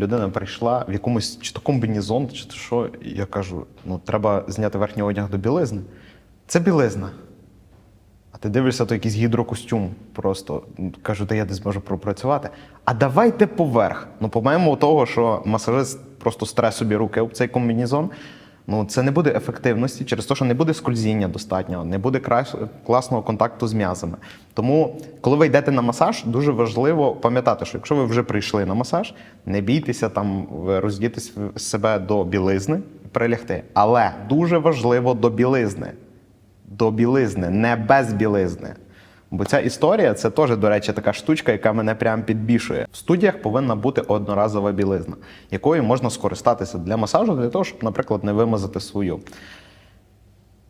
Людина прийшла в якомусь чи то комбінезон, чи то що. Я кажу: ну, треба зняти верхній одяг до білизни. Це білизна. А ти дивишся, то якийсь гідрокостюм. Просто кажу, та я десь можу пропрацювати. А давайте поверх. Ну, по-моєму, того, що масажист просто стре собі руки об цей комбінезон. Ну, це не буде ефективності через те, що не буде скользіння достатньо, не буде класного контакту з м'язами. Тому, коли ви йдете на масаж, дуже важливо пам'ятати, що якщо ви вже прийшли на масаж, не бійтеся там роздіти себе до білизни і прилягти. Але дуже важливо до білизни до білизни, не без білизни. Бо ця історія це теж, до речі, така штучка, яка мене прям підбішує. В студіях повинна бути одноразова білизна, якою можна скористатися для масажу, для того, щоб, наприклад, не вимазати свою.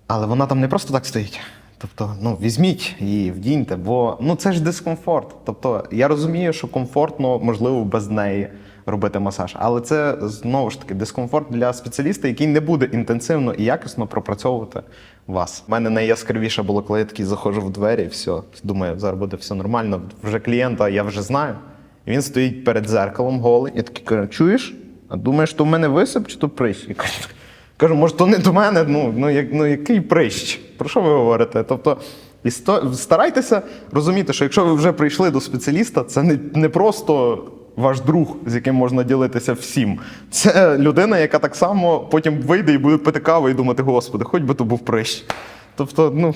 Але вона там не просто так стоїть. Тобто, ну візьміть її, вдіньте, бо ну це ж дискомфорт. Тобто, я розумію, що комфортно, можливо, без неї робити масаж, але це знову ж таки дискомфорт для спеціаліста, який не буде інтенсивно і якісно пропрацьовувати вас. У мене найяскравіше було, коли я такий заходжу в двері, і все, думаю, зараз буде все нормально. Вже клієнта я вже знаю. І він стоїть перед зеркалом голий. Я такий кажу, чуєш? А думаєш, то в мене висип чи то прищ? Я кажу, Кажу, може, то не до мене, ну, ну, як, ну який прищ? Про що ви говорите? Тобто, і старайтеся розуміти, що якщо ви вже прийшли до спеціаліста, це не, не просто ваш друг, з яким можна ділитися всім. Це людина, яка так само потім вийде і буде пити каву і думати, господи, хоч би то був прищ. Тобто, ну.